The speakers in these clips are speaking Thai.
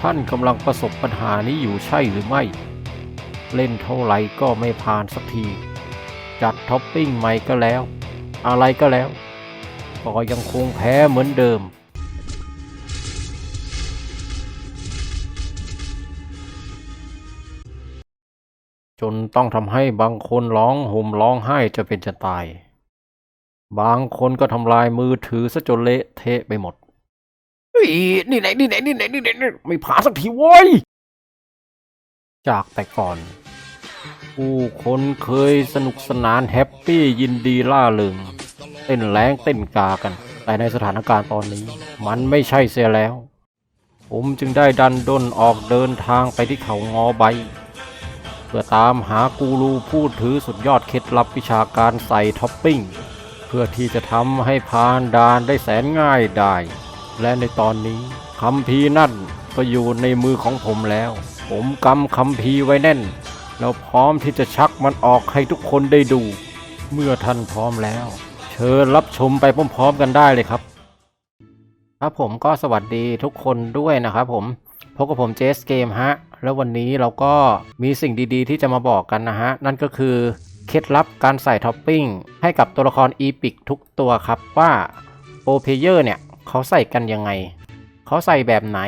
ท่านกำลังประสบปัญหานี้อยู่ใช่หรือไม่ เล่นเท่าไหร่ก็ไม่ผ่านสักที จัดท็อปปิ้งใหม่ก็แล้ว อะไรก็แล้วก็ยังคงแพ้เหมือนเดิม จนต้องทำให้บางคนร้องห่มร้องไห้จะเป็นจะตาย บางคนก็ทำลายมือถือซะจนเละเทะไปหมด นี่ไหนนี่ไหนนี่ไหนนี่ไหนนี่ไม่ผ่านสักทีโว้ยจากแต่ก่อน ผู้คนเคยสนุกสนานแฮปปี้ยินดีล่าเริงเต้นแรงเต้นกากัน แต่ในสถานการณ์ตอนนี้ มันไม่ใช่เสียแล้ว ผมจึงได้ดันด้นออกเดินทางไปที่เขางอใบ เพื่อตามหากูรูผู้ถือสุดยอดเคล็ดลับวิชาการใส่ท็อปปิ้ง เพื่อที่จะทำให้ผ่านด่านได้แสนง่ายได้ และในตอนนี้คำพีนั่นก็อยู่ในมือของผมแล้ว ผมกำคำพีไว้แน่น แล้วพร้อมที่จะชักมันออกให้ทุกคนได้ดู เมื่อท่านพร้อมแล้ว เชิญรับชมไปพร้อมๆกันได้เลยครับ ครับผมก็สวัสดีทุกคนด้วยนะครับผมพบกับผมเจสเกมฮะ แล้ววันนี้เราก็มีสิ่งดีๆ ที่จะมาบอกกันนะฮะ นั่นก็คือเคล็ดลับการใส่ท็อปปิ้งให้กับตัวละครอีพิกทุกตัวครับว่าโปรเพเยอร์เนี่ย เขาใส่กันยังไง เขาใส่แบบไหน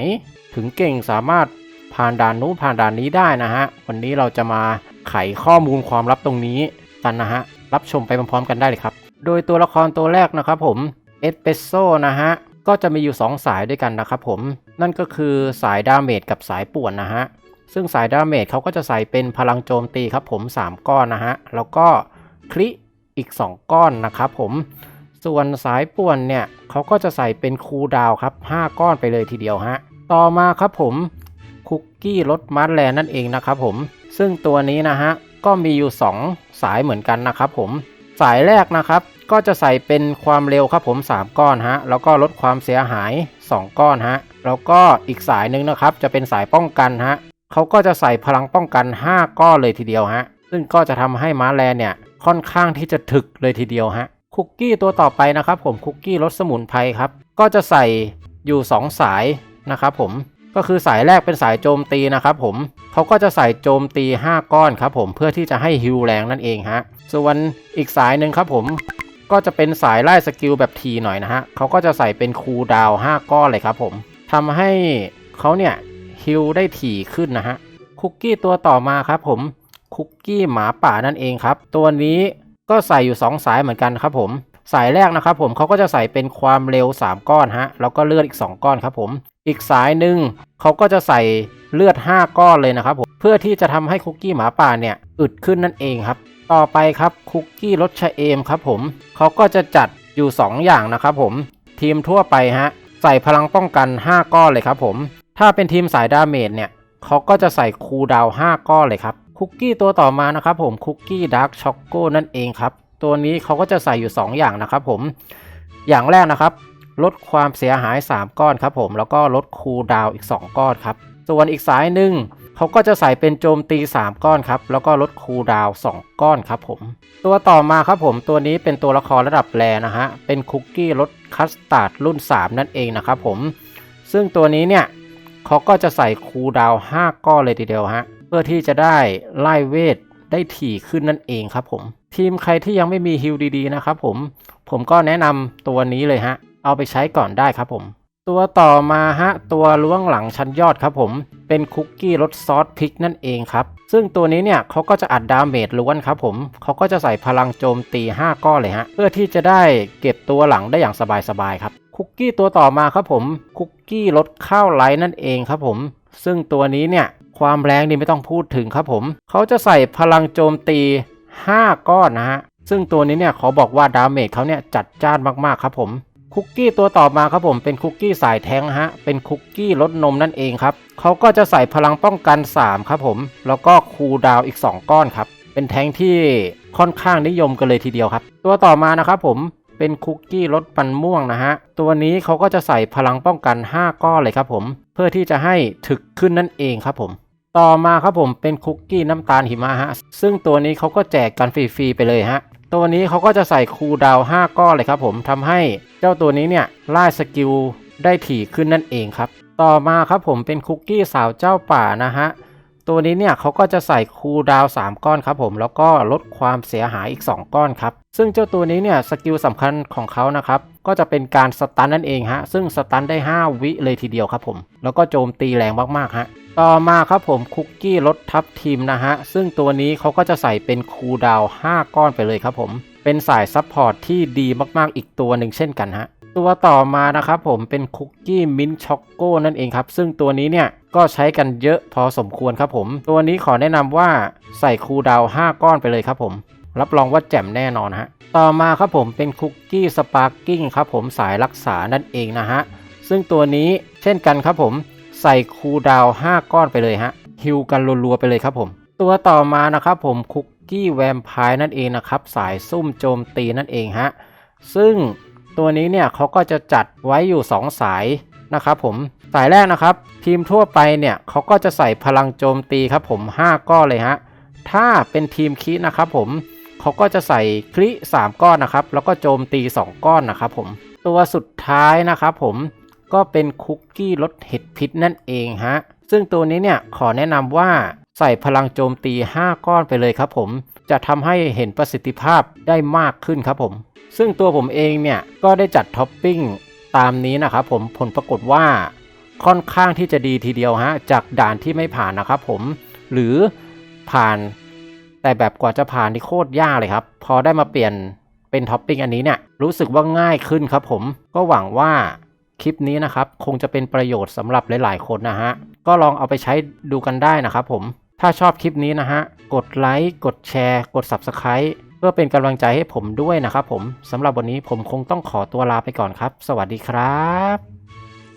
ถึงเก่งสามารถผ่านด่านนู้นผ่านด่านนี้ได้นะฮะ วันนี้เราจะมาไขข้อมูลความลับตรงนี้กันนะฮะ รับชมไปพร้อมๆกันได้เลยครับ โดยตัวละครตัวแรกนะครับผม เอสเปโซนะฮะ ก็จะมีอยู่ 2 สายด้วยกันนะครับผม นั่นก็คือสายดาเมจกับสายป่วนนะฮะ ซึ่งสายดาเมจเขาก็จะใส่เป็นพลังโจมตีครับผม 3 ก้อนนะฮะ แล้วก็คลิอีก 2 ก้อนนะครับผม ส่วนสายป่วนเนี่ยเขาก็จะใส่เป็นคูดาวครับ 5 ก้อนไปเลยทีเดียวฮะ ต่อมาครับผมคุกกี้รสมัดแลนนั่นเองนะครับผม ซึ่งตัวนี้นะฮะก็มีอยู่ 2 สายเหมือนกันนะครับผม สายแรกนะครับก็จะใส่เป็นความเร็วครับผม 3 ก้อนฮะ แล้วก็ลดความเสียหาย 2 ก้อนฮะ แล้วก็อีกสายหนึ่งนะครับจะเป็นสายป้องกันฮะเขาก็จะใส่พลังป้องกัน 5 ก้อนเลยทีเดียวฮะ ซึ่งก็จะทำให้ม้าแลนเนี่ยค่อนข้างที่จะถึกเลยทีเดียวฮะ คุกกี้ตัวต่อไปนะครับผมคุกกี้รสสมุนไพรครับ ก็จะใส่อยู่ 2 สายนะครับผมก็คือสายแรกเป็นสายโจมตีนะครับผมเขาก็จะใส่โจมตี 5 ก้อนครับผมเพื่อที่จะให้ฮิวแรงนั่นเองฮะส่วนอีกสายหนึ่งครับผมก็จะเป็นสายไล่สกิลแบบทีหน่อยนะฮะเขาก็จะใส่เป็นคูลดาวน์5ก้อนเลยครับผมทำให้เขาเนี่ยฮิลได้ถี่ขึ้นนะฮะคุกกี้ตัวต่อมาครับผมคุกกี้หมาป่านั่นเองครับ ตัวนี้ ก็ใส่อยู่ 2 สายเหมือนกันครับผมสายแรกนะครับผมเขาก็จะใส่เป็นความเร็ว 3 ก้อนฮะแล้วก็เลือดอีก 2 ก้อนครับผมอีกสายหนึ่งเขาก็จะใส่เลือด 5 ก้อนเลยนะครับผมเพื่อที่จะทำให้คุกกี้หมาป่าเนี่ยอึดขึ้นนั่นเองครับ ต่อไปครับคุกกี้รสชะเอมครับผมเขาก็จะจัดอยู่ 2 อย่างนะครับผมทีมทั่วไปฮะใส่พลังป้องกัน 5 ก้อนเลยครับผมถ้าเป็นทีมสายดาเมจเนี่ยเขาก็จะใส่คูดาว 5 ก้อนเลยครับ คุกกี้ตัวต่อมานะครับผมคุกกี้ดาร์กช็อกโกนั่นเองครับตัวนี้เขาก็จะใส่อยู่ 2 อย่างนะครับผมอย่างแรกนะครับ ลดความเสียหาย 3 ก้อนครับผมแล้วก็ลดคูลดาวอีก 2 ก้อนครับส่วนอีกสายหนึ่งเขาก็จะใส่เป็นโจมตี 3 ก้อนครับแล้วก็ลดคูลดาว 2 ก้อนครับผมตัวต่อมาครับผมตัวนี้เป็นตัวละครระดับแรนะฮะเป็นคุกกี้รสคัสตาร์ดรุ่น 3 นั่นเองนะครับผมซึ่งตัวนี้เนี่ยเขาก็จะใส่คูลดาว 5 ก้อนเลยทีเดียวฮะ เพื่อที่จะได้ไล่เวทได้ถี่ขึ้นนั่นเองครับผม ทีมใครที่ยังไม่มีฮิลดีๆนะครับผมผมก็แนะนำตัวนี้เลยฮะ เอาไปใช้ก่อนได้ครับผม ตัวต่อมาฮะ ตัวล้วงหลังชั้นยอดครับผม เป็นคุกกี้รสซอสพริกนั่นเองครับ ซึ่งตัวนี้เนี่ยเขาก็จะอัดดาเมจล้วนครับผม เขาก็จะใส่พลังโจมตี 5 ก้อนเลยฮะ เพื่อที่จะได้เก็บตัวหลังได้อย่างสบายๆครับ คุกกี้ตัวต่อมาครับผม คุกกี้รสข้าวไลท์นั่นเองครับผม ซึ่งตัวนี้เนี่ย ความแรงนี่ไม่ต้องพูดถึงครับผม เขาจะใส่พลังโจมตี 5 ก้อนนะฮะ ซึ่งตัวนี้เนี่ยขอบอกว่าดาเมจเขาเนี่ยจัดจ้านมากๆครับผมคุกกี้ตัวต่อมาครับผมเป็นคุกกี้สายแทงฮะ เป็นคุกกี้รสนมนั่นเองครับเขาก็จะใส่พลังป้องกัน 3 ครับผม แล้วก็คูดาวอีก 2 ก้อนครับ เป็นแทงที่ค่อนข้างนิยมกันเลยทีเดียวครับ ตัวต่อมานะครับผมเป็นคุกกี้รสปันม่วงนะฮะ ตัวนี้เขาก็จะใส่พลังป้องกัน 5 ก้อนเลยครับผม เพื่อที่จะให้ถึกขึ้นนั่นเองครับผม ต่อมาครับผมเป็นคุกกี้น้ำตาลหิมะฮะ ซึ่งตัวนี้เขาก็แจกกันฟรีๆไปเลยฮะ ตัวนี้เขาก็จะใส่คูดาว 5 ก้อนเลยครับผมทำให้เจ้าตัวนี้เนี่ยไล่สกิลได้ถี่ขึ้นนั่นเองครับ ต่อมาครับผมเป็นคุกกี้สาวเจ้าป่านะฮะ ตัวนี้เนี่ยเขาก็จะใส่คูดาว 3 ก้อนครับผมแล้วก็ลดความเสียหายอีก 2 ก้อนครับ ซึ่งเจ้าตัวนี้เนี่ยสกิลสำคัญของเขานะครับก็จะเป็นการสตันนั่นเองฮะ ซึ่งสตันได้ 5 วิเลยทีเดียวครับผม แล้วก็โจมตีแรงมากๆฮะต่อมาครับผมคุกกี้ลดทับทีมนะฮะ ซึ่งตัวนี้เขาก็จะใส่เป็นคูดาว 5 ก้อนไปเลยครับผม เป็นสายซัพพอร์ตที่ดีมากๆอีกตัวหนึ่งเช่นกันฮะ ตัวต่อมานะครับผมเป็นคุกกี้มิ้นช็อกโก้นั่นเองครับ ซึ่งตัวนี้เนี่ยก็ใช้กันเยอะพอสมควรครับผม ตัวนี้ขอแนะนำว่าใส่คูดาว 5 ก้อนไปเลยครับผม รับรองว่าแจ่มแน่นอนฮะ ต่อมาครับผมเป็นคุกกี้สปาร์กิ้งครับผมสายรักษานั่นเองนะฮะ ซึ่งตัวนี้เช่นกันครับผม ใส่คูดาว5 ก้อนไปเลยฮะฮิวกันรัวๆไปเลยครับผม ตัวต่อมานะครับผมคุกกี้แวมไพร์นั่นเองนะครับ สายซุ่มโจมตีนั่นเองฮะซึ่งตัวนี้เนี่ยเขาก็จะจัดไว้อยู่ 2 สายนะครับผมสายแรกนะครับ ทีมทั่วไปเนี่ยเขาก็จะใส่พลังโจมตีครับผม 5 ก้อนเลยฮะถ้าเป็นทีมคินะครับผมเขาก็จะใส่คลิ3ก้อนนะครับ แล้วก็โจมตี 2 ก้อนนะครับผม ตัวสุดท้ายนะครับผม ก็เป็นคุกกี้ลดเห็ดพิษนั่นเองฮะ ซึ่งตัวนี้เนี่ยขอแนะนำว่าใส่พลังโจมตี 5 ก้อนไปเลยครับผม จะทำให้เห็นประสิทธิภาพได้มากขึ้นครับผม ซึ่งตัวผมเองเนี่ยก็ได้จัดท็อปปิ้งตามนี้นะครับผมผลปรากฏว่าค่อนข้างที่จะดีทีเดียวฮะ จากด่านที่ไม่ผ่านนะครับผม หรือผ่าน แต่แบบกว่าจะผ่านนี่โคตรยากเลยครับ พอได้มาเปลี่ยนเป็นท็อปปิ้งอันนี้เนี่ยรู้สึกว่าง่ายขึ้นครับผมก็หวังว่า คลิปนี้นะครับ คงจะเป็นประโยชน์สำหรับหลาย ๆ คนนะฮะ ก็ลองเอาไปใช้ดูกันได้นะครับผม ถ้าชอบคลิปนี้นะฮะ กดไลค์ กดแชร์ กด Subscribe เพื่อเป็นกำลังใจให้ผมด้วยนะครับผมสำหรับวันนี้ผมคงต้องขอตัวลาไปก่อนครับ สวัสดีครับ